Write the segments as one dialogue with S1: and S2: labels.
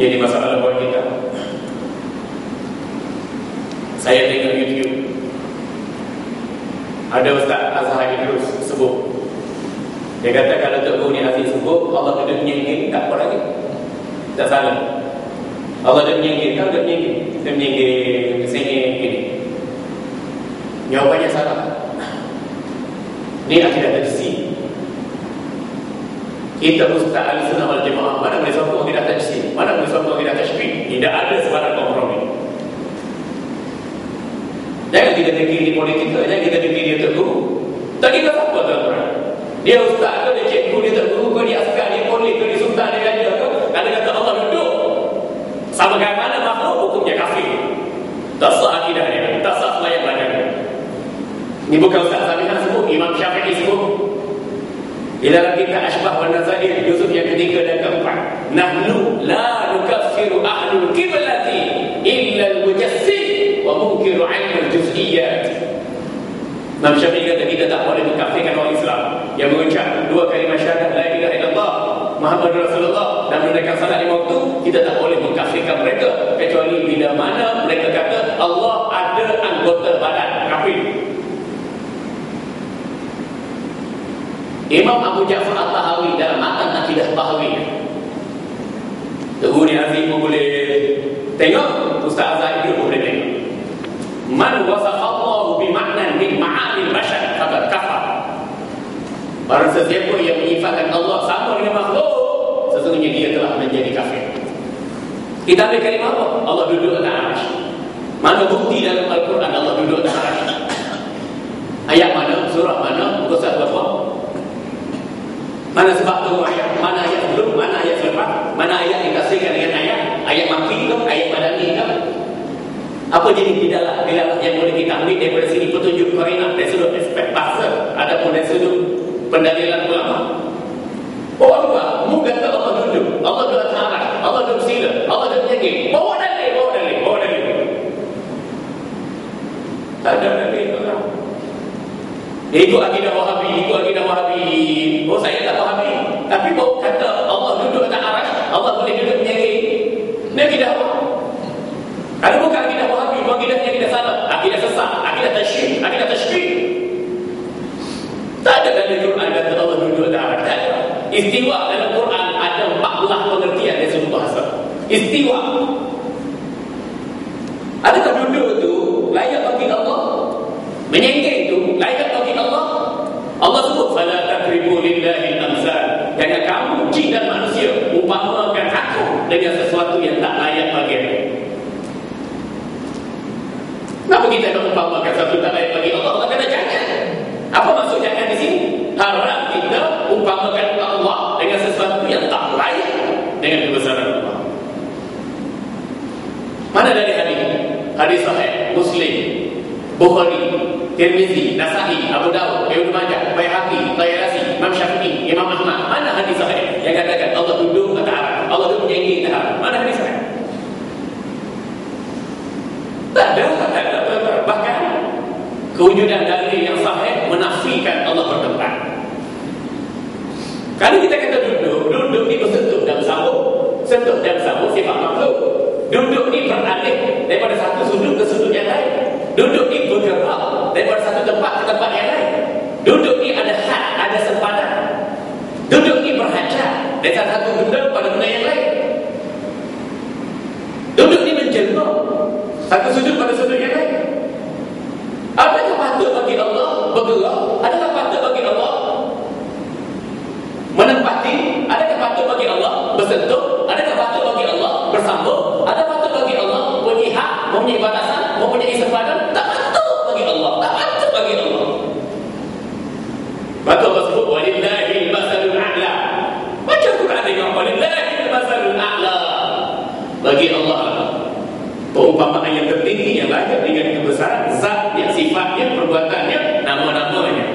S1: menjadi masalah buat kita. Saya tengok YouTube. Ada Ustaz Azhar Idrus sebut. Dia kata kalau Tok Guru ni sebut, Allah kena menyinggir, tak apa lagi. Tak salah. Allah dah menyinggir, kau dah menyinggir. Dia menyinggir, sini, gini. Jawapannya salah. Ini akidah tajsi. Kita Ustaz Ali Sunnah wal Jemaah. Mana boleh sokong tidak tajsi Mana boleh sokong tidak tashbih Tidak ada sebarang kompromi. Jangan kita fikir di politik Jangan kita fikir dia terguru. Tak kita apa tuan-tuan? Dia Ustaz ke dia cikgu dia terguru ke Dia askar dia polis ke dia sultan dia raja ke? Kalau kata Allah duduk. Sama kan mana makhluk hukumnya kafir? Tak sah akidah dia. Tak sah layak badan Ini bukan Ustaz Samihan sebut Imam Syafi'i sebut di dalam kitab Ashbah wa Nazair. Yusuf yang ketiga dan keempat. Nahnu la nukaffiru ahlul kiblati Illa al-mujassim Wa munkiru ilmu juz'iyat Imam Syafi'i kata kita tak boleh mengkafirkan orang Islam Yang mengucap dua kalimah syahadat La ilaha illallah Muhammad Rasulullah Dan menunaikan salat lima waktu Kita tak boleh mengkafirkan mereka. Kecuali bila mana mereka kata Allah ada anggota badan kafir Imam Abu Ja'far Al-Tahawi dalam matan Akidah Tahawi Tuhu ni Aziz pun boleh tengok Ustaz Azhar itu pun boleh tengok Man wasafallahu bimaknan min ma'anil bashar Fakat kafar Barang sesiapa yang menyifatkan Allah sama dengan makhluk Sesungguhnya dia telah menjadi kafir Kita ambil kalimah apa? Allah duduk atas arash Mana bukti dalam Al-Quran Allah duduk atas arash Ayat mana? Surah mana? Muka? Mana sebab tu ayat? Mana ayat sebelum? Mana ayat selepas? Mana ayat yang kasihkan dengan ayat? Ayat maki ke? Ayat madani ke? Apa jenis didalah? Didalah yang boleh kita ambil daripada sini petunjuk korina dari sudut aspek bahasa ataupun dari sudut pendalilan ulama. Bawa dua, mu kata Allah duduk, Allah atas arah, Allah duduk sila, Allah duduk menyanyi. Bawa dalil, bawa dalil, bawa dalil. Tak ada dalil orang. Ikut akidah Wahabi, ikut akidah Wahabi. Oh saya tak Wahabi. Tapi kau kata Allah duduk atas arash, Allah boleh duduk menyanyi. Ini akidah apa? Kalau bukan akidah Wahabi, bukan akidahnya akidah salah, akidah sesat, akidah tasyrik, akidah tasyrik. Tak ada dalam Quran kata Allah duduk atas arash. Tak ada. Istiwa dalam Quran ada 14 pengertian dari sudut bahasa. Istiwa. Adakah duduk itu layak bagi Allah? Menyengkeng itu layak bagi Allah. Allah sebut fala takribu lillahi al-amsal. Jangan kamu jin dan manusia umpamakan aku dengan sesuatu yang tak layak bagi aku. Kenapa kita nak umpamakan sesuatu tak layak bagi Allah? Allah kata jangan. Apa maksud jangan di sini? Harap kita umpamakan Allah dengan sesuatu yang tak layak dengan kebesaran Allah. Mana dari hadis? Hadis sahih Muslim Bukhari Tirmizi, Nasa'i, Abu Dawud, Ibn Majah, Bayhaqi, Tayarasi, Imam Syafi'i, Imam Ahmad. Mana hadis sahih yang katakan Allah duduk atas arah, Allah duduk menyanyi atas arah? Mana hadis sahih? Tak ada, tak ada, tak ada. Bahkan kewujudan dalil yang sahih menafikan Allah bertempat. Kalau kita kata duduk, duduk ni bersentuh dalam sambung, sentuh dalam sambung sifat makhluk. Duduk ni beralih daripada satu sudut ke sudut yang lain. Duduk ni bergerak daripada satu tempat ke tempat yang lain. Duduk ni ada had, ada sempadan. Duduk ni dari satu benda pada benda yang lain. Duduk ni menjelma satu sudut pada sudut yang lain. Adakah patut bagi Allah bergerak? Adakah patut bagi Allah menempati? Adakah patut bagi Allah bersentuh? Adakah patut bagi Allah bersambung? Adakah patut bagi Allah mempunyai hak, mempunyai batasan, mempunyai sempadan? Tak patut bagi Allah. Tak patut bagi Allah. Maka Allah sebut Walillahil masalul a'la Baca Quran dengan Walillahil masalul a'la Bagi Allah Perumpamaan yang tertinggi Yang layak dengan kebesaran Zatnya, sifatnya, perbuatannya Nama-namanya.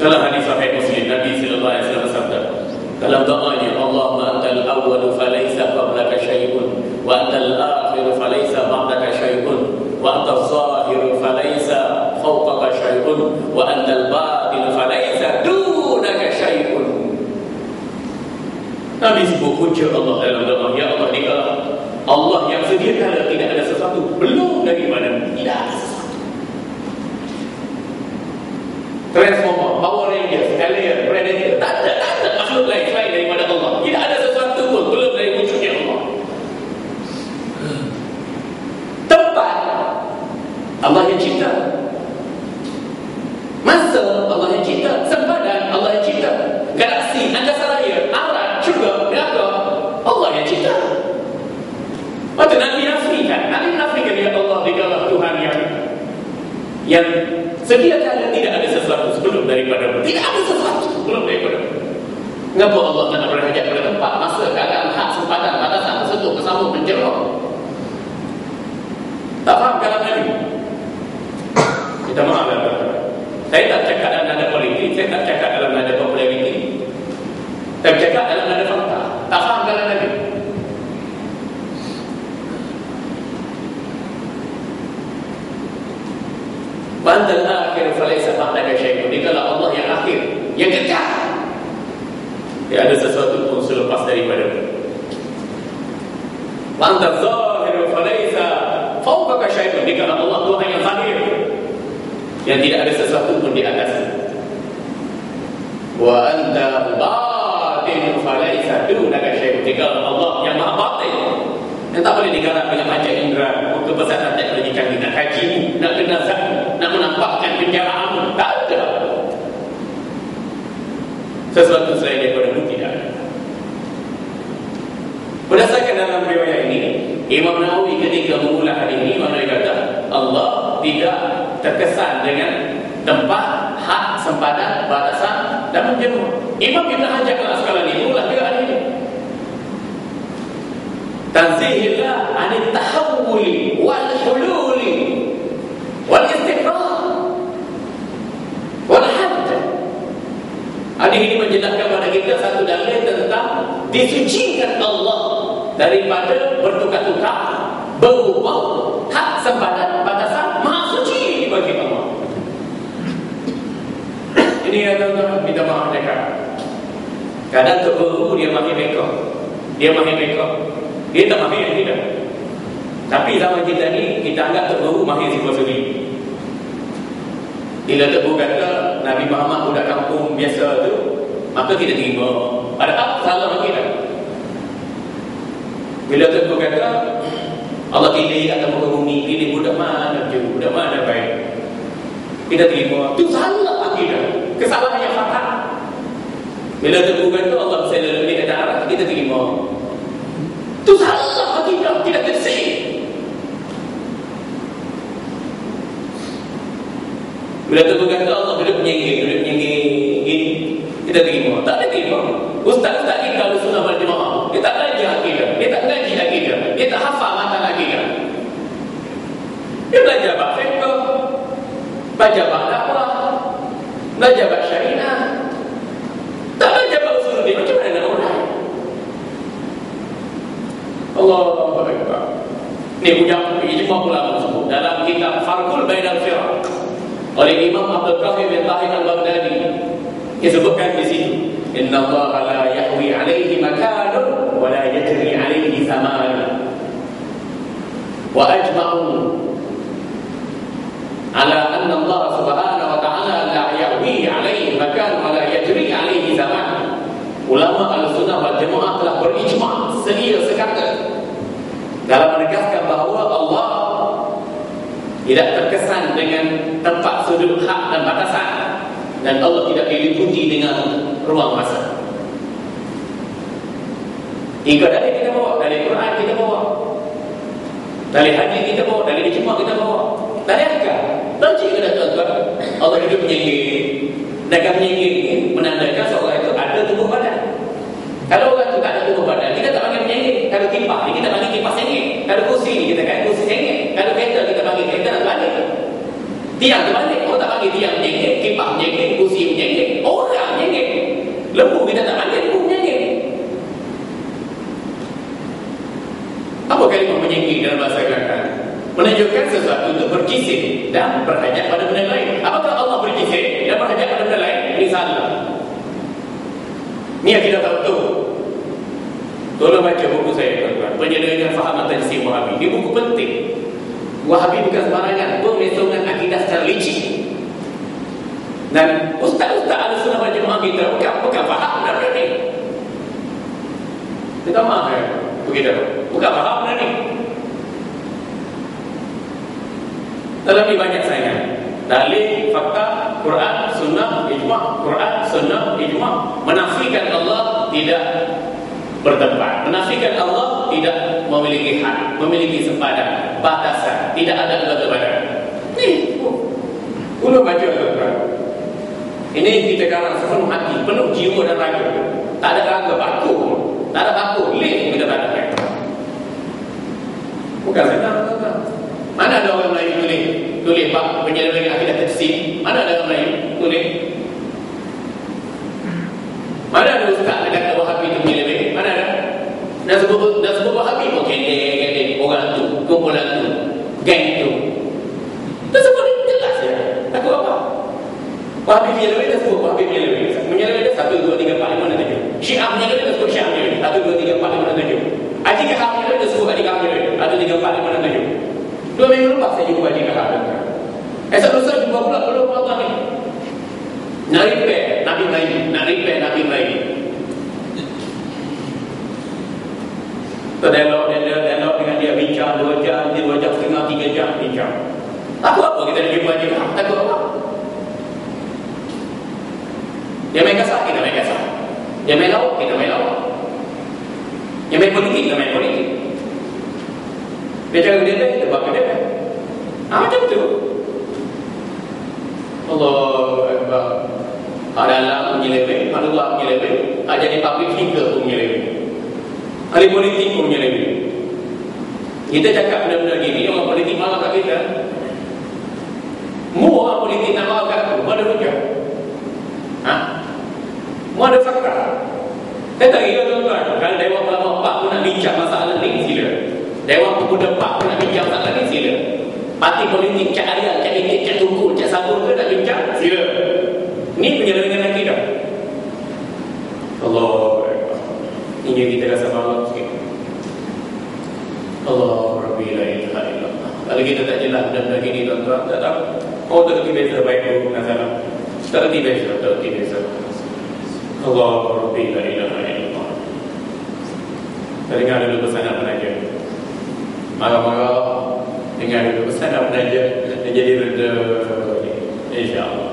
S1: Dalam hadis sahih Muslim Nabi sallallahu alaihi wasallam bersabda dalam doanya Allahumma antal awwal falaysa qablaka syai'un wa antal akhir falaysa ba'daka syai'un wa antal zahir falaysa fawqaka syai'un wa antal batin falaysa dunaka syai'un Nabi sebut punca Allah dalam doa Ya Allah ni Allah yang sedia kala tidak ada sesuatu. Belum daripada Tidak ada sesuatu. Transformer, Power Rangers, Alien, Predator Tak ada, tak ada makhluk lain selain daripada Allah Tidak ada sesuatu pun belum dari wujudnya Allah Tempat Allah yang cipta Masa Allah yang cipta Sempadan Allah yang cipta Galaksi, angkasa raya, arat, juga, neraka Allah yang cipta Maka Nabi nafikan Nabi nafikan Ya Allah Dikalah Tuhan yang Yang sedia kala tidak ada sesuatu sebelum daripada Tidak ada sesuatu. Sebelum daripada Kenapa Allah tak nak berhajat pada tempat Masa, keadaan, hak, sempadan, batasan Sesuatu, kesambung, menjerah Tak faham kalam Nabi. Kita maaf Saya tak cakap dalam nada politik Saya tak cakap dalam nada populariti. Saya cakap dalam nada fakta. Tak faham Bantal akhir falaysa ba'daka syai'un. Dikalah Allah yang akhir, yang kekal. Tidak ada sesuatu pun selepas daripada Bantal zahir falaysa fawqaka syai'un. Dikalah Allah Tuhan yang zahir. Yang tidak ada sesuatu pun di atas. Wa anta batin falaysa dunaka syai'un. Dikalah Allah yang maha batin. Yang tak boleh digarap dengan macam indera Kebesaran pasal tak ada lagi kami nak kaji nak kena zat, nak menampakkan penjaraan, tak ada. Sesuatu selain daripada itu tidak berdasarkan dalam riwayat ini Imam Nawawi ketika mengulah hari ini Imam Nawawi kata Allah tidak terkesan dengan tempat, hak, sempadan, batasan dan mungkin Imam Ibn Hajar kalau sekalian itu lah hari ini. Tanzihillah anil tahap menjelaskan kepada kita satu dalil tentang disucikan Allah daripada bertukar-tukar, berubah, hak sempadan, batasan, maha suci bagi Allah. Ini yang tuan-tuan minta maaf mereka. Kadang terguru dia makin mereka. Dia makin mereka. Dia tak mahir kita Tapi zaman kita ni Kita anggap terbaru mahir sifat sendiri Bila terbaru kata Nabi Muhammad budak kampung biasa tu Maka kita terima Ada tak salah lagi tak Bila terbaru kata Allah pilih muka bumi Pilih budak mana je Budak mana baik. Kita terima Itu salah lagi dah Kesalahan yang fatal. Bila terbaru kata Allah bisa lebih kata arah Kita terima itu salah tidak, tidak bersih. Bila tu kata Allah bila penyinggir, bila penyinggir ini kita terima. Tak ada terima. Ustaz-ustaz kita kalau sunnah wal jemaah, dia tak ngaji akidah, dia tak ngaji akidah, dia tak hafal matan akidah. Dia belajar bab fiqh, belajar bab dakwah, belajar bab syariah. Tak belajar bab usul dia macam mana nak orang? Allah Akbar. Ini ujang ijma ulama sebut dalam kitab Farqul Bainal Firaq oleh Imam Abdul Qasim bin Tahir Al-Baghdadi disebutkan di situ Inna Allah la yahwi alaihi makanun wa la yajri alaihi zaman wa ajma'u ala anna Allah subhanahu wa ta'ala la yahwi alaihi makan wa la yajri alaihi zaman ulama al-sunnah wal jamaah telah berijma sedia sekata dalam menegaskan bahawa Allah tidak terkesan dengan tempat sudut hak dan batasan dan Allah tidak diliputi dengan ruang masa. Tiga dari kita bawa, dari Quran kita bawa. Dari hadis kita bawa, dari ijma kita bawa. Dari akal. Logik kita tuan-tuan. Allah hidup menyinggir. Dan menyinggir ini menandakan seorang itu ada tubuh badan. Kalau orang itu tak ada tubuh badan, kita tak panggil menyengit. Kalau kipas kita panggil kipas sengit. Kalau kursi kita kata kursi sengit. Kalau kereta, kita panggil kereta nak balik. Tiang terbalik. Orang tak panggil tiang menyengit, kipas menyengit, kursi menyengit. Orang menyengit. Lembu kita tak panggil lembu menyengit. Apa kalimah menyengit dalam bahasa Kelantan? Menunjukkan sesuatu itu berkisih dan berhajat pada benda lain. Apakah Allah berkisih dan berhajat pada benda lain? Ini salah. Ni yang kita tahu tu. Tolong baca buku saya tuan-tuan. Penyelenggaraan faham atas si Wahabi. Ini buku penting. Wahabi bukan sembarangan. Pemesonan akidah secara licin. Dan ustaz-ustaz ada sunnah wal jemaah kita bukan bukan faham benda ni. Kita maaf ya. Begitu. Bukan faham benda ni. Tetapi banyak saingan. Dalil, fakta, Quran, sunnah, ijma', Quran, sunnah, ijma' menafikan Allah tidak bertempat. Menafikan Allah tidak memiliki hak, memiliki sempadan, batasan, tidak ada batu badan. Ni, ulun baca tuan Ini kita karang sepenuh hati, penuh jiwa dan raga. Tak ada raga baku, tak ada baku, lih kita tak ada. Bukan tuan Mana ada orang lain tulis tulis bab penyelenggaraan akidah tafsir? Mana ada orang lain tulis? Mana ada Dah sebut dah sebut Wahabi pun kende orang tu, kumpulan tu, geng tu. Dah sebut jelas ya. Takut apa? Wahabi menyeleweng dah sebut Wahabi menyeleweng. Menyeleweng dah satu dua tiga empat lima enam tujuh. Syiah menyeleweng dah sebut Syiah menyeleweng. Satu dua tiga empat lima enam tujuh. Haji Kahar menyeleweng dah sebut Haji Kahar menyeleweng. Satu tiga empat lima enam tujuh. Dua minggu lepas saya jumpa Haji Kahar. Esok lusa jumpa pula belum Allah ni. Nak repair Nabi Ibrahim, nak Nabi Ibrahim. Terdelok dia delok dengan dia bincang dua jam, dia dua jam setengah, tiga jam bincang. Takut apa kita nak jumpa dia? Takut apa? Dia main kasar, kita main kasar. Dia main lauk, kita main lauk. Dia main politik, kita main politik. Dia cakap dia kita buat dia Ah macam tu. Allah Akbar. Ada Allah menyeleweng, ada Allah menyeleweng, ada jadi public figure menyeleweng. Ahli politik pun menyeleweng Kita cakap benda-benda gini Orang politik malah kat kita. Mu orang politik nak malah kat aku ada hujah. Ha? Mu ada fakta. Saya tak kira tuan-tuan Kalau Dewan Ulama Pak pun nak bincang masalah ni Sila. Dewan Pemuda Pak pun nak bincang masalah ni Sila. Parti politik Cak Arya, Cak Itik, Cak Tungku, Cak Sabur ke nak bincang? Sila. Ini penyelewengan akidah Allah Hingga kita rasa malu sikit Allah Rabbi la ilaha illallah Kalau kita tak jelas benda-benda gini tuan-tuan. Tak tahu. Oh tak kerti biasa baik tu Nasalah Tak kerti biasa Tak kerti biasa. Allah Rabbi la ilaha illallah Kita dengar dulu pesanan penaja Marah-marah. Dengar dulu pesanan penaja Jadi reda InsyaAllah